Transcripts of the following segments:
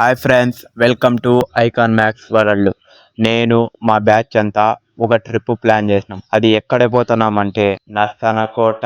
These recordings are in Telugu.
Hi friends welcome to Icon Max World. నేను మా బ్యాచ్ అంతా ఒక ట్రిప్ ప్లాన్ చేసినాం. అది ఎక్కడ పోతున్నామంటే నర్సనకోట.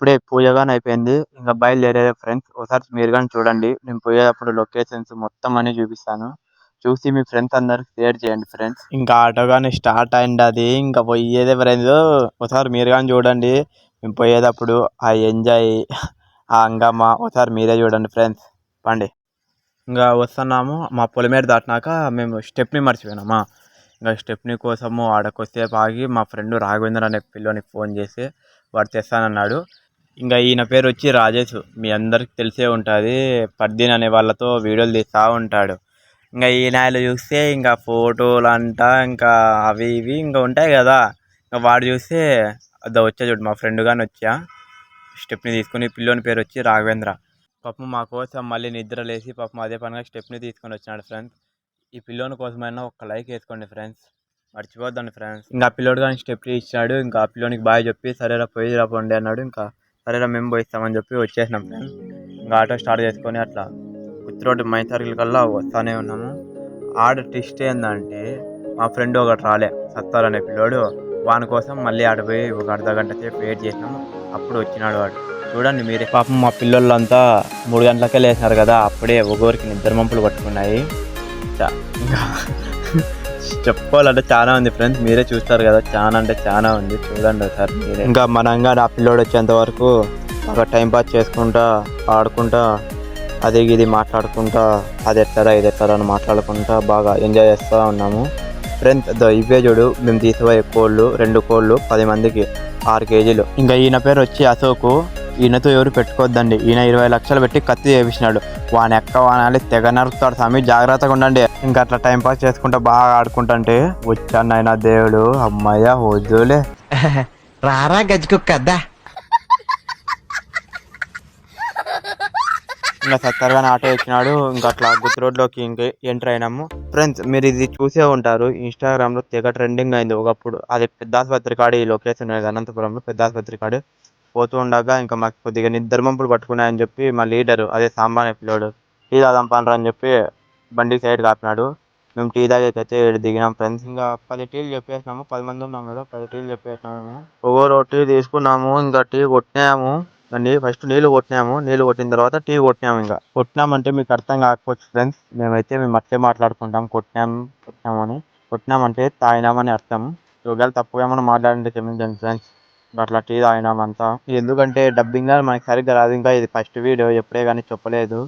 ఇప్పుడే పూజ గాని అయిపోయింది. ఇంకా బయలుదేరే ఫ్రెండ్స్ ఒకసారి మీరు కానీ చూడండి. నేను పోయేటప్పుడు లొకేషన్స్ మొత్తం అన్ని చూపిస్తాను. చూసి మీ ఫ్రెండ్స్ అందరికి షేర్ చేయండి ఫ్రెండ్స్ ఇంకా ఆటో కానీ స్టార్ట్ అయింది అది. ఇంకా పోయేదే ఫ్రెండ్స్ ఒకసారి మీరు కానీ చూడండి. మేము పోయేటప్పుడు ఆ ఎంజాయ్ ఆ అంగమ్మ ఒకసారి మీరే చూడండి ఫ్రెండ్స్ పండి. ఇంకా వస్తున్నాము. మా పొలిమేర దాటినాక మేము స్టెప్ని మర్చిపోయినామా? ఇంకా స్టెప్ని కోసము ఆడకొసేపు ఆగి మా ఫ్రెండ్ రాఘవేంద్ర అనే పిల్లోనికి ఫోన్ చేసి వాడు తెస్తానన్నాడు ఇంకా ఈయన పేరు వచ్చి రాజేష్. మీ అందరికి తెలిసే ఉంటుంది. పర్దీన్ అనే వాళ్ళతో వీడియోలు తీస్తూ ఉంటాడు. ఇంకా ఈయన చూస్తే ఇంకా ఫోటోలు అంట ఇంకా అవి ఇవి ఇంకా ఉంటాయి కదా. ఇంకా వాడు చూస్తే అదో వచ్చా చూడు మా ఫ్రెండ్ కానీ వచ్చా. స్టెప్ని తీసుకుని పిల్లోని పేరు వచ్చి రాఘవేంద్ర. పాపం మా కోసం మళ్ళీ నిద్ర లేచి పాపం అదే పనిగా స్టెప్ని తీసుకొని వచ్చినాడు ఫ్రెండ్స్. ఈ పిల్లోని కోసమైనా ఒక లైక్ వేసుకోండి ఫ్రెండ్స్. మర్చిపోద్దండి ఫ్రెండ్స్. ఇంకా ఆ పిల్లోడు కానీ స్టెప్ని ఇచ్చాడు. ఇంకా ఆ పిల్లోనికి బాయ్ చెప్పి సరేరా పోయి రా పోండి అన్నాడు. ఇంకా సరేరా మేము పోయిస్తామని చెప్పి వచ్చేసినాం ఫ్రెండ్స్ ఇంకా ఆటో స్టార్ట్ చేసుకొని అట్లా కుర్తి రోడ్డు మైన్ సర్కిల్ కల్లా వస్తానే ఉన్నాము. ఆడ ట్విస్ట్ ఏంటంటే మా ఫ్రెండ్ ఒకటి రాలే సత్తార్ అనే పిల్లోడు. వాని కోసం మళ్ళీ ఆడిపోయి ఒక అర్ధ గంట సేపు వెయిట్ చేసినాము. అప్పుడు వచ్చినాడు వాడు. చూడండి మీరే. పాపం మా పిల్లలంతా మూడు గంటలకే లేచినారు కదా అప్పుడే ఒక్కొరికి నిద్ర మంపులు పట్టుకున్నాయి. చా- ఇంకా చెప్పుకోవాలంటే చాలా ఉంది ఫ్రెండ్స్ మీరే చూస్తారు కదా చాలా అంటే చాలా ఉంది. చూడండి ఒకసారి మీరే. ఇంకా మనంగా నా పిల్లోడు వచ్చేంత వరకు ఒక టైం పాస్ చేసుకుంటా ఆడుకుంటా అది ఇది మాట్లాడుకుంటా అది ఎట్లరా ఇది ఎట్లరా అని మాట్లాడుకుంటా బాగా ఎంజాయ్ చేస్తూ ఉన్నాము. ఫ్రెండ్స్ ఇవే చూడు మేము తీసిపోయే కోళ్ళు రెండు కోళ్ళు పది మందికి ఆరు కేజీలు. ఇంకా ఈయన పేరు వచ్చి అశోకు. ఈయనతో ఎవరు పెట్టుకోవద్దండి. ఈయన ఇరవై లక్షలు పెట్టి కత్తి చేపించినాడు. వాని ఎక్క వానాలి తెగ నరుకుతాడు స్వామి జాగ్రత్తగా ఉండండి. ఇంకా అట్లా టైం పాస్ చేసుకుంటా బాగా ఆడుకుంటుంటే వచ్చాను ఆయన దేవుడు అమ్మయ్య వద్దులే. రారా గజ్జుకుక్కద్దా ఇంకా సత్తరగానే ఆటో వచ్చినాడు ఇంకా అట్లా గుత్తి రోడ్లోకి ఇంక ఎంటర్ అయినాము. ఫ్రెండ్స్ మీరు ఇది చూసే ఉంటారు. ఇన్స్టాగ్రామ్లో తెగ ట్రెండింగ్ అయింది. ఒకప్పుడు అది పెద్ద ఆసుపత్రి కాడ ఈ లొకేషన్ అనేది అనంతపురంలో పెద్ద ఆసుపత్రి కాడ. పోతూ ఉండగా ఇంకా మాకు కొద్దిగా నిద్ర మంపులు పట్టుకున్నాయని చెప్పి మా లీడర్ అదే సాంబానే పిల్లోడు టీ తాదాం పండ్రా అని చెప్పి బండి సైడ్ కాపినాడు. మేము టీ తాగేకైతే దిగినాం ఫ్రెండ్స్. ఇంకా పది టీలు చెప్పేసినాము పది మంది ఉన్నాం కదా పది టీలు చెప్పేసినాము. ఒక్కో టీ తీసుకున్నాము ఇంకా టీ కొట్టినాము. అండి ఫస్ట్ నీళ్ళు కొట్టినాము. నీళ్ళు కొట్టిన తర్వాత టీ కొట్టినాము ఇంకా. కొట్టినామంటే మీకు అర్థం కాకపోవచ్చు ఫ్రెండ్స్. మేమైతే మేము అట్లే మాట్లాడుకుంటాం కొట్టినాం కొట్టినామని. కొట్టినామంటే తాగినామని అర్థం. ఒకవేళ తప్పుగా ఏమైనా మాట్లాడంటే క్షమించండి ఫ్రెండ్స్. అట్లా టీ తాగినాం అంతా ఎందుకంటే డబ్బింగ్ మనకి సరిగ్గా రాదు. ఇంకా ఇది ఫస్ట్ వీడియో ఎప్పుడే కానీ చెప్పలేదు.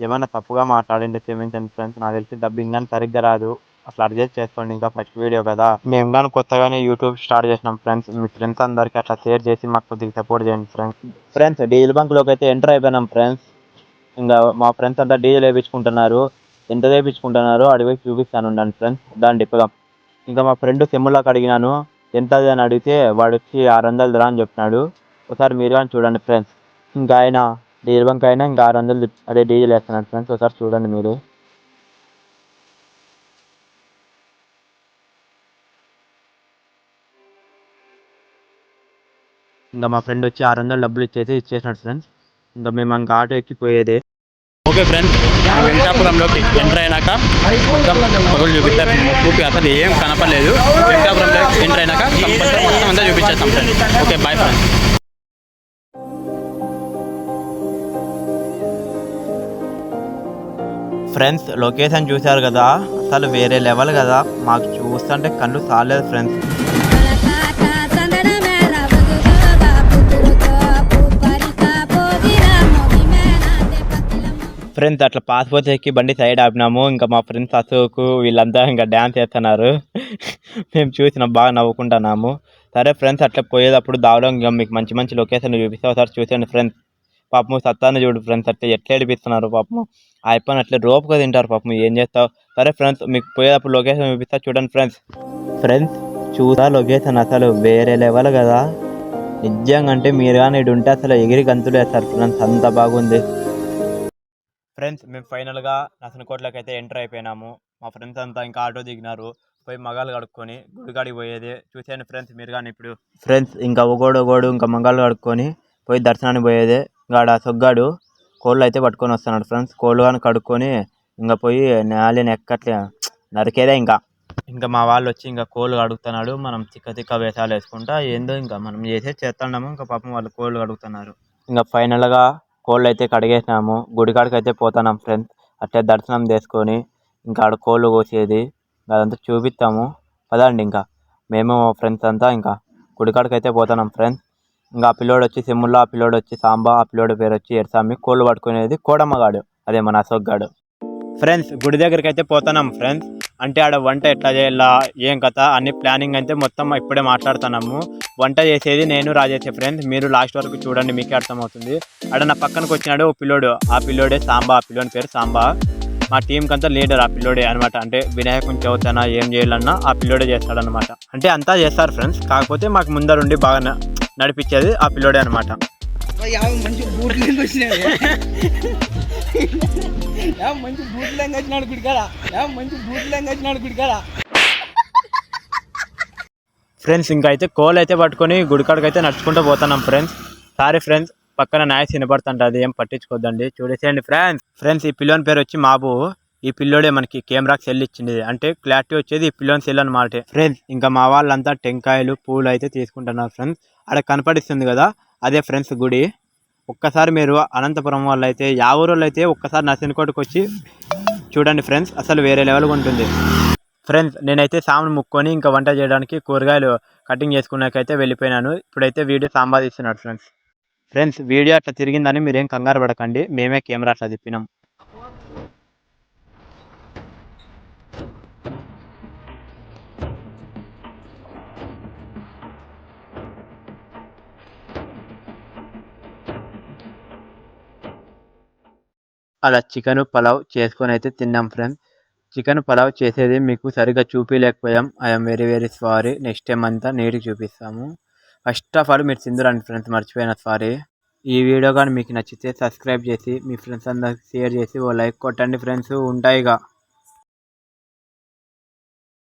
ఏమైనా తప్పుగా మాట్లాడింటే క్షమించండి ఫ్రెండ్స్ నాకు తెలిసి డబ్బింగ్ కానీ సరిగ్గా రాదు. అట్లా అడ్జస్ట్ చేసుకోండి ఇంకా ఫస్ట్ వీడియో కదా. మేము కానీ కొత్తగానే యూట్యూబ్ స్టార్ట్ చేసినాం ఫ్రెండ్స్ మీ ఫ్రెండ్స్ అందరికీ అట్లా షేర్ చేసి మాకు కొద్దిగా సపోర్ట్ చేయండి ఫ్రెండ్స్ ఫ్రెండ్స్ డీజిల్ బంక్లోకి అయితే ఎంటర్ అయిపోయినాం ఫ్రెండ్స్ ఇంకా మా ఫ్రెండ్స్ అంతా డీజిల్ వేయించుకుంటున్నారు ఎంత వేయించుకుంటున్నారో అడిగి చూపిస్తాను ఉండండి ఫ్రెండ్స్ దాని డిప్పగా ఇంకా మా ఫ్రెండ్ సెమ్ములాకి అడిగినాను. ఎంత అని అడిగితే వాడు వచ్చి ఆరు వందలు రా అని చెప్పినాడు ఒకసారి మీరు కానీ చూడండి ఫ్రెండ్స్. ఇంకా ఆయన డీజిల్ బంక్ అయినా ఇంకా ఆరు వందలు అదే డీజిల్ వేస్తున్నాడు ఫ్రెండ్స్. ఒకసారి చూడండి మీరు. ఇంకా మా ఫ్రెండ్ వచ్చి ఆరు వందలు డబ్బులు ఇచ్చేసి ఇచ్చేసినాడు ఫ్రెండ్స్. ఇంకా మేము ఇంకా ఆటో ఎక్కిపోయేదే. ఓకే ఫ్రెండ్స్ వెంకటాపురంలోకి ఎంటర్ అయినాక మొత్తం పగులు చూపిస్తారు. చూపి అసలు ఏం కనపడలేదు. వెంకటాపురంలోకి ఎంటర్ అయినాక కంపల్సరీ మొత్తం అంతా చూపించేస్తాం friends okay bye friends friends location చూశారు కదా? అసలు వేరే లెవెల్ కదా? మాకు చూస్తుంటే కళ్ళు సాలేదు ఫ్రెండ్స్ ఫ్రెండ్స్ అట్లా పాస్పోర్ట్ ఎక్కి బండి సైడ్ ఆపినాము. ఇంకా మా ఫ్రెండ్స్ అశోకు వీళ్ళంతా ఇంకా డ్యాన్స్ చేస్తున్నారు. మేము చూసినాం బాగా నవ్వుకుంటున్నాము. సరే ఫ్రెండ్స్ అట్లా పోయేటప్పుడు దావడం ఇంకా మీకు మంచి మంచి లొకేషన్ చూపిస్తే. ఒకసారి చూసాను ఫ్రెండ్స్ పాపం సత్తాన్ని చూడు ఫ్రెండ్స్ అట్లా ఎట్లా ఏడిపిస్తున్నారు పాపం అయిపోయిన అట్లా రోపుగా తింటారు పాపం ఏం చేస్తావు? సరే ఫ్రెండ్స్ మీకు పోయేటప్పుడు లొకేషన్ చూపిస్తా. చూడండి ఫ్రెండ్స్ ఫ్రెండ్స్ చూసా లొకేషన్ అసలు వేరే లెవెల్ కదా. నిజంగా అంటే మీరు కానీ ఇటు ఉంటే అసలు ఎగిరి గంతులు వేస్తారు. ఫ్రెండ్స్ అంత బాగుంది. ఫ్రెండ్స్ మేము ఫైనల్గా నసనకోట్లకి అయితే ఎంటర్ అయిపోయినాము. మా ఫ్రెండ్స్ అంతా ఇంకా ఆటో దిగినారు. పోయి మగాలు కడుక్కొని గుడికాడికి పోయేది. చూసాను ఫ్రెండ్స్ మీరు కానీ ఇప్పుడు. ఫ్రెండ్స్ ఇంకా ఒకడు ఒకడు ఇంకా మగాలు కడుక్కొని పోయి దర్శనానికి పోయేది. ఆడ సొగ్గాడు కోళ్ళు అయితే పట్టుకొని వస్తున్నాడు ఫ్రెండ్స్. కోళ్ళు కానీ కడుక్కొని ఇంకా పోయి నేలని ఎక్కట్లే నరికేదే ఇంకా. ఇంకా మా వాళ్ళు వచ్చి ఇంకా కోళ్ళు కడుగుతున్నాడు. మనం తిక్క తిక్క వేషాలు వేసుకుంటా ఏందో ఇంకా మనం చేసే చేస్తున్నాము ఇంకా పాపం వాళ్ళు కోళ్ళు కడుగుతున్నారు. ఇంకా ఫైనల్గా కోళ్ళు అయితే కడిగేసినాము. గుడికాడికి అయితే పోతున్నాం ఫ్రెండ్స్ అట్లే దర్శనం చేసుకొని ఇంకా ఆడ కోళ్ళు కోసేది. అదంతా చూపిస్తాము. పదండి ఇంకా. మేము ఫ్రెండ్స్ అంతా ఇంకా గుడికాడికి అయితే పోతున్నాం ఫ్రెండ్స్ ఇంకా ఆ పిల్లోడు వచ్చి సిమ్ముల్లో ఆ పిల్లోడు వచ్చి సాంబా ఆ పిల్లోడు పేరు వచ్చి ఎరసామి కోళ్ళు పట్టుకునేది కోడమ్మగాడు. అదే మన అశోక్ గాడు ఫ్రెండ్స్ గుడి దగ్గరికి అయితే పోతున్నాం ఫ్రెండ్స్ అంటే ఆడ వంట ఎట్లా చేయాలా ఏం కథ అన్ని ప్లానింగ్ అయితే మొత్తం ఇప్పుడే మాట్లాడుతున్నాము. వంట చేసేది నేను రాజేసే ఫ్రెండ్స్ మీరు లాస్ట్ వరకు చూడండి మీకే అర్థమవుతుంది. ఆడ నా పక్కనకి వచ్చినాడు ఓ పిల్లోడు. ఆ పిల్లోడే సాంబా ఆ పిల్లోని పేరు సాంబా. మా టీంకి అంతా లీడర్ ఆ పిల్లోడే అనమాట అంటే వినాయకుని చవితనా ఏం చేయాలన్నా ఆ పిల్లోడే చేస్తాడనమాట అంటే అంతా చేస్తారు ఫ్రెండ్స్ కాకపోతే మాకు ముందరుండి బాగా నడిపించేది ఆ పిల్లోడే అనమాట మంచి బూట్ కింద మంచి వచ్చినాడు గుడికాడ మంచి వచ్చినాడు గుడికాడ? ఫ్రెండ్స్ ఇంకా అయితే కోల్ అయితే పట్టుకొని గుడికాడకి అయితే నడుచుకుంటూ పోతున్నాం ఫ్రెండ్స్ సారీ ఫ్రెండ్స్ పక్కన నాయస్ వినపడుతుంటుంది ఏం పట్టించుకోద్దండి. చూడేసేయండి ఫ్రెండ్స్ ఫ్రెండ్స్ ఈ పిల్లోని పేరు వచ్చి మాబు. ఈ పిల్లోడే మనకి కెమెరాకి సెల్ ఇచ్చింది. అంటే క్లారిటీ వచ్చేది ఈ పిల్లోని సెల్ అనమాట ఫ్రెండ్స్ ఇంకా మా వాళ్ళంతా టెంకాయలు పూలు అయితే తీసుకుంటున్నారు ఫ్రెండ్స్ అక్కడ కనపడిస్తుంది కదా అదే ఫ్రెండ్స్ గుడి. ఒక్కసారి మీరు అనంతపురం వాళ్ళు అయితే యా ఊరు వాళ్ళు అయితే ఒక్కసారి నర్సింగ్కోటకి వచ్చి చూడండి ఫ్రెండ్స్ అసలు వేరే లెవెల్గా ఉంటుంది. ఫ్రెండ్స్ నేనైతే సామును ముక్కొని ఇంకా వంట చేయడానికి కూరగాయలు కటింగ్ చేసుకున్నాకైతే వెళ్ళిపోయినాను. ఇప్పుడైతే వీడియో సంపాదిస్తున్నాడు ఫ్రెండ్స్. ఫ్రెండ్స్ వీడియో అట్లా తిరిగిందని మీరేం కంగారు పడకండి. మేమే కెమెరా అట్లా తిప్పినాం. అలా చికెన్ పలావ్ చేసుకొని అయితే తిన్నాం ఫ్రెండ్స్ చికెన్ పలావ్ చేసేది మీకు సరిగ్గా చూపించలేకపోయాం I'm very very sorry next time అంతా నీట్గా చూపిస్తాము. ఫస్ట్ ఆఫ్ ఆల్ మీరు సింధురండి ఫ్రెండ్స్ మర్చిపోయిన సారీ ఈ వీడియో కానీ మీకు నచ్చితే సబ్స్క్రైబ్ చేసి మీ ఫ్రెండ్స్ అందరికి షేర్ చేసి ఓ లైక్ కొట్టండి ఫ్రెండ్స్ ఉంటాయిగా.